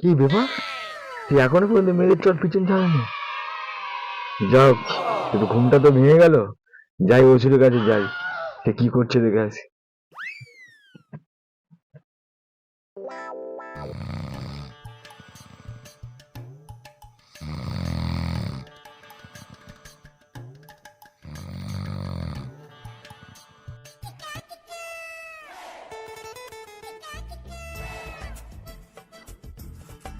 কি ব্যাপার? তুই এখনও পর্যন্ত মেয়েদের চট পিছন ছাড়ানি? যাও একটু ঘুমটা তো ভেঙে গেল। যাই ওষুধের কাছে যাই। সে কি করছে দেখে আসি।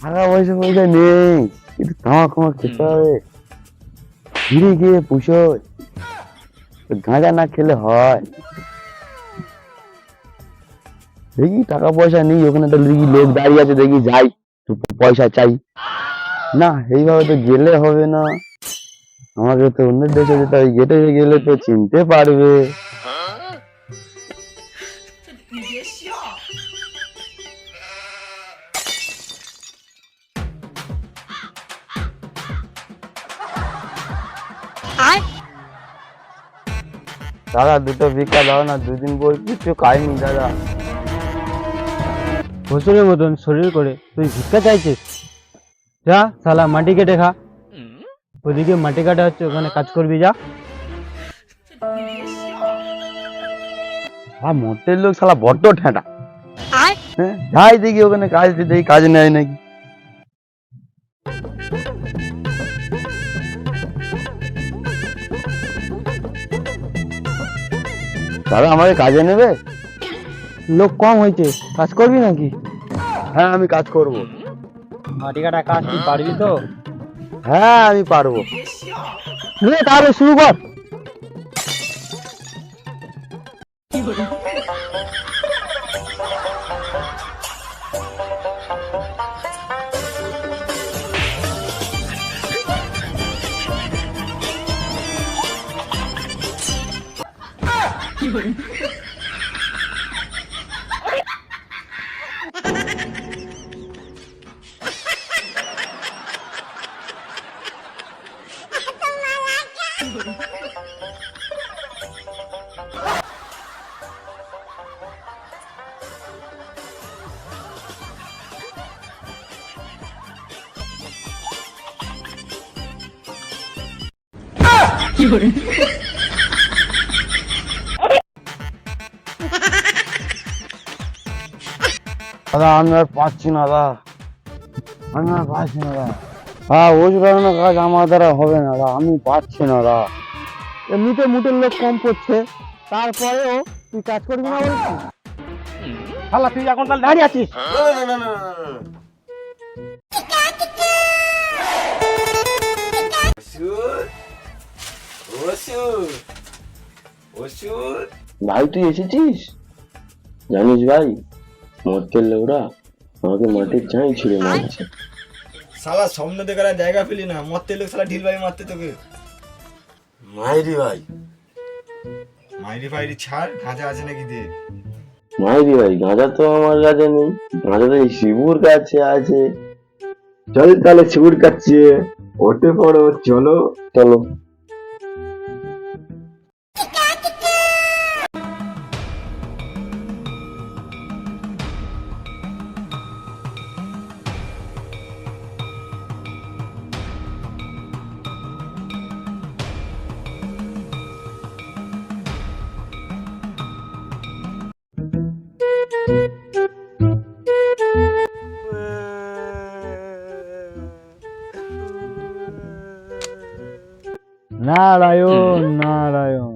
টাকা পয়সা পয়সা নেই কিন্তু তামাক ফামাক খেতে হবে। ঘিরে গিয়ে পুষো। গাঁজা না খেলে হয়। দেখি টাকা পয়সা নেই ওখানে তো দেখি লোক দাঁড়িয়ে আছে দেখি যাই পয়সা চাই। না এইভাবে তো গেলে হবে না। আমাকে তো অন্য দেশে যেতে হবে গেটে গেলে তো চিনতে পারবে। দাদা দুটো ভিক্ষা দাও না দুদিন বল কিছু খাইনি দাদা। বছরের মতন শরীর করে তুই ভিক্ষা চাইছিস? যা শালা মাটি কেটে খা। ওদিকে মাটি কাটা হচ্ছে ওখানে কাজ করবি যা। আর মোটের লোক শালা বড্ড ঠেঁটা। হ্যাঁ যাই দেখি ওখানে কাজ দিতে দেখি কাজ নেয় নাকি। দাদা আমাকে কাজে নেবে? লোক কম হয়েছে কাজ করবি নাকি? হ্যাঁ আমি কাজ করব। মাটি কাটা কাজ তুই পারবি তো? হ্যাঁ আমি পারব। নিয়ে তাহলে শুরু কর। diyorum. You're দাদা আমি আর পাচ্ছি না দাদা আমি আর পাচ্ছি না দাদা হ্যাঁ লাগানো কাজ আমার দ্বারা হবে না দাদা আমি পাচ্ছি না দাদা এমনিতে মুটের লোক কম পড়ছে। তারপরেও তুই কাজ করবি না বলছিস শালা তুই এখন তাহলে দাঁড়িয়ে আছিস? ভাই তুই এসেছিস? জানিস ভাই মর্তের লোকরা আমাকে মাটির চাই ছিঁড়ে মারছে শালা স্বপ্ন দেখার জায়গা পেলি না মরতে লোক শালা ঢিল ভাই মারতে তোকে। মাইরি ভাই। মাইরি ফাইরি ছাড় গাঁজা আছে নাকি দে। মাইরি ভাই গাঁজা তো আমার কাছে নেই। গাঁজা তো এই শিবুর কাছে আছে। চল তাহলে শিবুর কাছে। ওঠে পড়ো চলো। চলো। নারায়ণ নারায়ণ।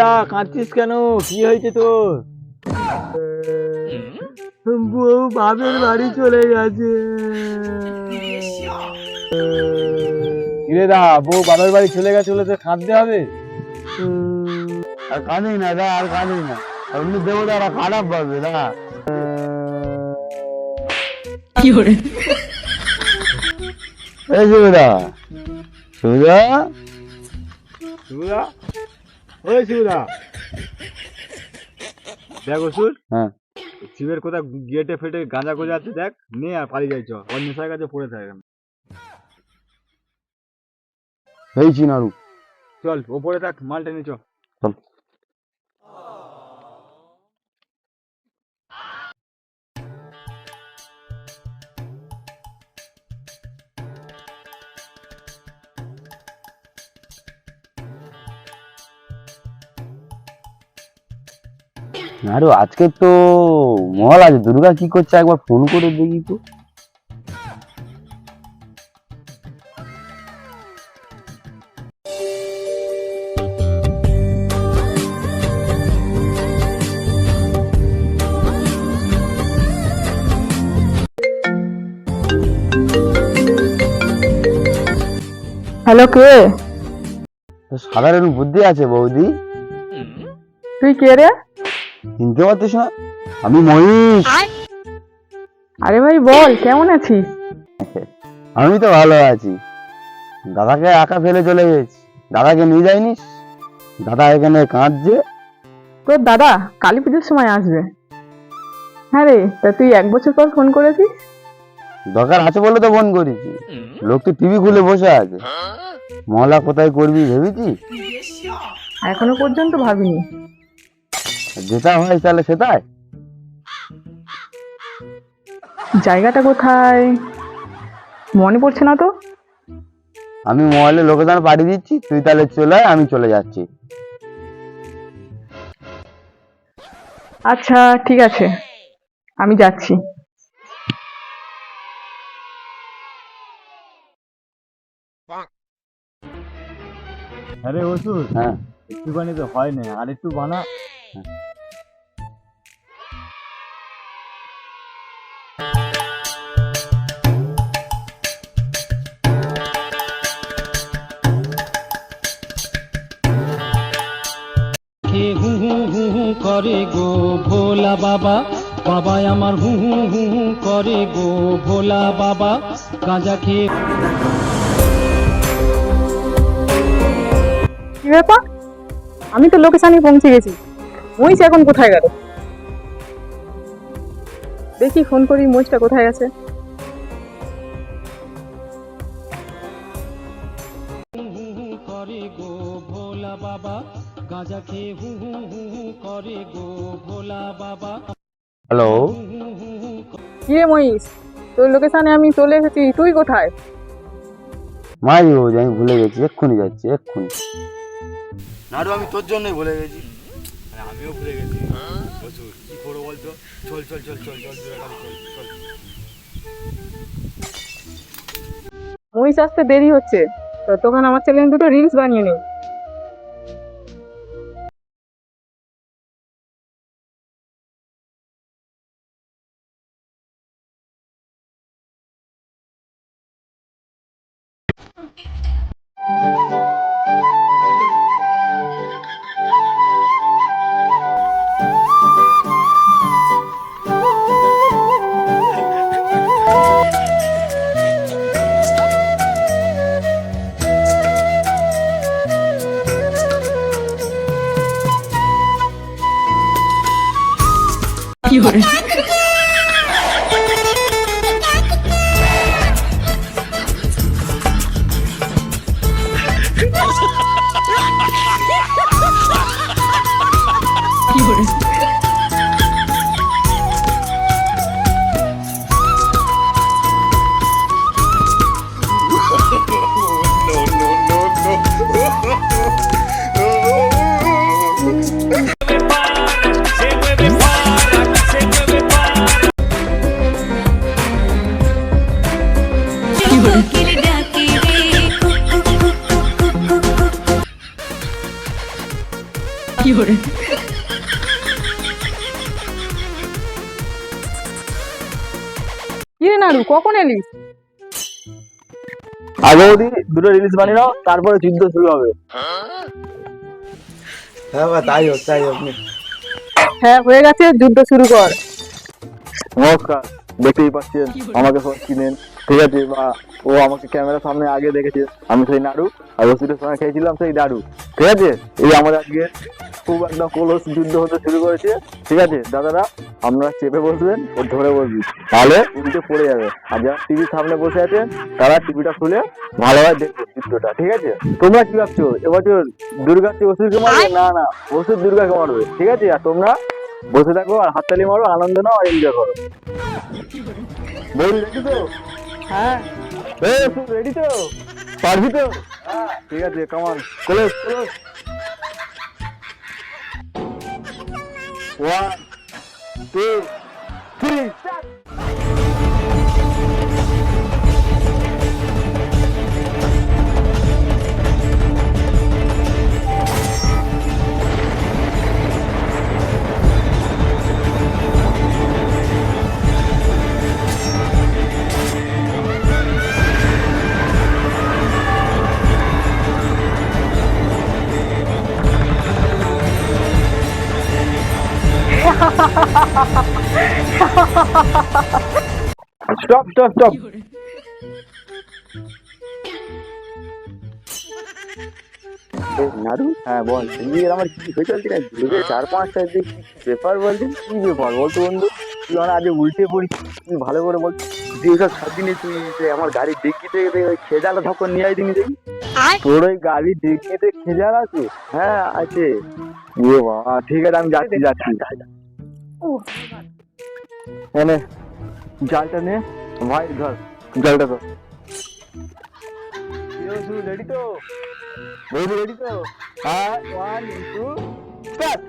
দা কাঁদছিস কেন? কি হয়েছে তোর? বউ বাপের বাড়ি চলে গেছে। কিরে দা বউ বাপের বাড়ি চলে গেছে বলে তো কাঁদতে হবে? আর কাঁদি না দা আর কাঁদি না। এমনি দেবতারা খারাপ পাবে না এই শিবদা শিবদা শিবুদা ওই দেখ ওষুধ। হ্যাঁ। শিবের কোথায় গেটে ফেটে গাঁজা গোজা আছে দেখ নে আর পালিয়ে যাই চ অন্য সাহের কাছে পড়ে থাকে। এই চিনারু। চল ওপরে থাক মাল টেনে চ চল। আরে আজকে তো মহল আছে। দুর্গা কি করছে? একবার ফোন করে দেখি তো। হ্যালো কে? সাধারণ বুদ্ধি আছে বৌদি। তুই কে রে? চিনতে পারছিস না? আমি মহিষ আরে ভাই বল কেমন আছিস? আমি তো ভালো আছি। দাদাকে একা ফেলে চলে গেছি। দাদাকে নিয়ে যাইনিস দাদা এখানে কাঁদছে। তোর দাদা কালী পুজোর সময় আসবে। হ্যাঁ রে তা তুই এক বছর পর ফোন করেছিস? দরকার আছে বলে তো ফোন করেছি। লোক তো টিভি খুলে বসে আছে। মহলা কোথায় করবি ভেবেছি এখনও পর্যন্ত ভাবিনি। যেটা হয় তাহলে সেটাই। জায়গাটা কোথায়? মনে পড়ছে না তো? আমি মহলে লোকেদান পাঠিয়ে দিচ্ছি তুই তাহলে চলে আয় আমি চলে যাচ্ছি। আচ্ছা ঠিক আছে। আমি যাচ্ছি। আরে ওষুধ হ্যাঁ। একটুখানি তো হয় না আর একটু বানা। করে গো ভোলা বাবা? বাবা আমার হু হু হু হু করে গো ভোলা বাবা। গাঁজা খেয়ে আমি তো লোকেশনে পৌঁছে গেছি। মহিষ এখন কোথায় গেল? দেখি ফোন করি মহিষটা কোথায় গেছে করে গো ভোলা বাবা গাঁজা খেয়ে হু হু হু হু করে গো ভোলা বাবা হ্যালো হু হু হু হু কি রে মহিষ? তোর লোকেশনে আমি চলে এসেছি তুই কোথায়? মারি বৌদি আমি ভুলে গেছি এক্ষুনি যাচ্ছি এক্ষুনি। নাড়ু আমি তোর জন্যই ভুলে গেছি। আমিও ভুলে গেছি। প্রচুর। কি করব বলতো? চল চল চল চল চল চল চল মহিষ আসতে দেরি হচ্ছে। তো তখন আমার ছেলে দুটো রিলস বানিয়ে নেই 有人。নাড়ু? কখন এলিস? আগে বৌদি দুটো রিলিজ বানিয়ে নাও তারপরে যুদ্ধ শুরু হবে। হ্যাঁ বা তাই হোক তাই হোক হ্যাঁ হয়ে গেছে যুদ্ধ শুরু কর। নমস্কার দেখতেই পাচ্ছেন আমাকে সব চিনেন। ঠিক আছে বা ও আমাকে ক্যামেরার সামনে আগে দেখেছে আমি সেই নাড়ু আর ওষুধের সঙ্গে খেয়েছিলাম সেই নাড়ু ঠিক আছে? এই আমাদের আজকে খুব একদম কলস যুদ্ধ হতে শুরু করেছে। ঠিক আছে দাদারা আপনারা চেপে বসবেন ও ধরে বসবি। তাহলে উল্টে পড়ে যাবে। আর যারা টিভির সামনে বসে আছেন তারা টিভিটা খুলে ভালোভাবে দেখবে যুদ্ধটা ঠিক আছে? তোমরা কি ভাবছ? এবছর দুর্গা কি ওষুধকে মারবে? না না ওষুধ দুর্গাকে মারবে ঠিক আছে? আর তোমরা বসে থাকো আর হাততালি মারো আনন্দ নাও আর এনজয় করো। বল রেডি তো? হ্যাঁ। রেডি তো? পারবি তো? ঠিক আছে come on college close one two stop stop stop নাড়ু হ্যাঁ বল। আমার কি হয়ে চলছে না ভেবে চার পাঁচটা দিক পেপার বলছি কি ব্যাপার বলতো বন্ধু? তুই আমার আগে উল্টে পড়ি তুই ভালো করে বল। তুই ওসব ছাড়দিনি তুই যে আমার গাড়ির ডিক্কিতে ওই খেজালা ধক্কর নিয়ে আইদিনি দেখি? তোর ওই গাড়ির ডিক্কিতে খেজাল আছে? হ্যাঁ আছে। ঠিক আছে আমি যাচ্ছি যাচ্ছি। এনে জালটা নে ভাই ধর জালটা ধর রেডি তো বৌদি রেডি তো হ্যাঁ ওয়ান টু স্টার্ট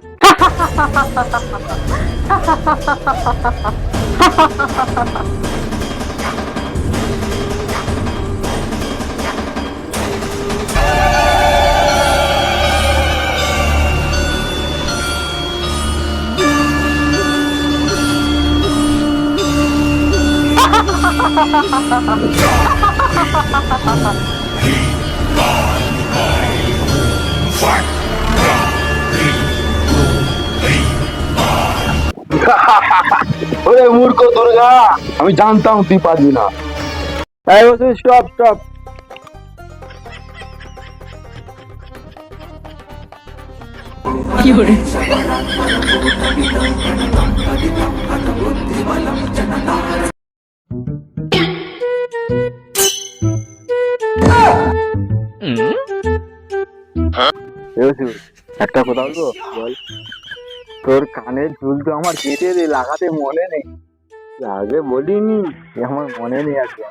ওরে মূর্খ দুর্গা আমি জানতাম তুই পারবি না। এই স্টপ স্টপ একটা কথা বলব? বল। তোর কানের ঝুল তো আমার কেটে দে লাগাতে মনে নেই। আগে বলিনি আমার মনে নেই আজকে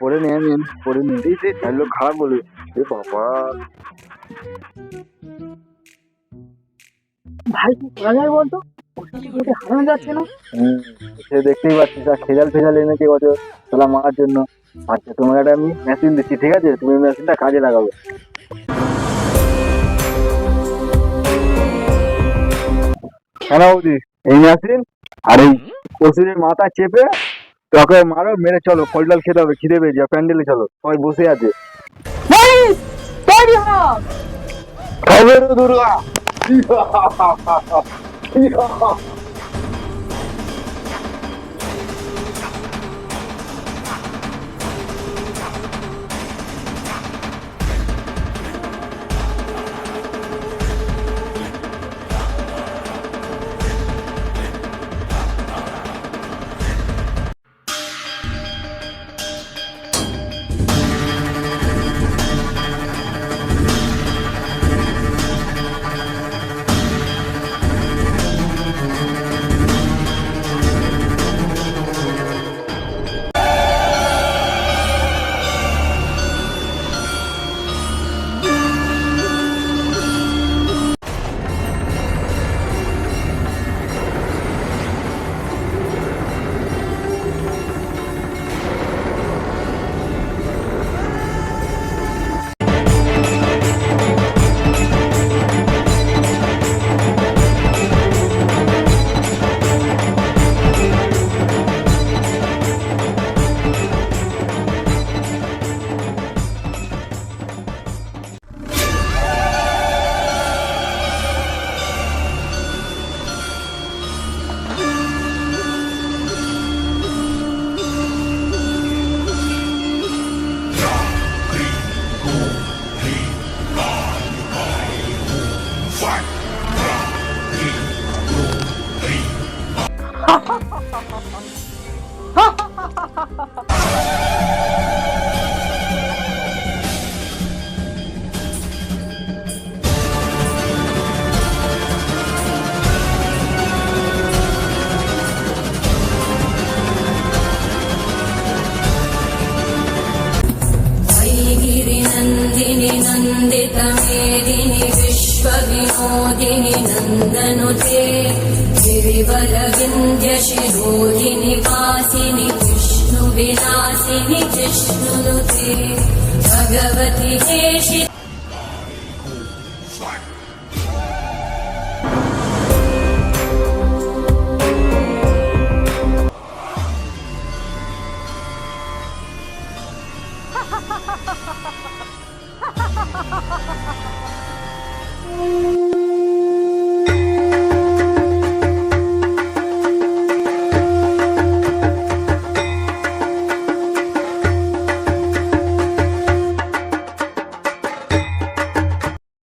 পরে নে আমি পরে নি। তাহলে খারাপ বলবে। এ বাবা। ভাই কি করা যায় বলতো? হারানো যাচ্ছে না? সে দেখতেই পাচ্ছিস আর খেজাল ফেজাল এনেছে বছর তোলা মারার জন্য। আচ্ছা তোমাকে একটা আমি মেশিন দিচ্ছি ঠিক আছে? তুমি মেশিনটা কাজে লাগাবে। কেন বৌদি এই মেশিন আর এই ওষুধের মাথা চেপে তোকে মারো মেরে চলো ফল টল খেতে হবে খিদে পেয়ে যাও প্যান্ডেলে চলো সবাই বসে আছে। খাবে দুর্গা। Música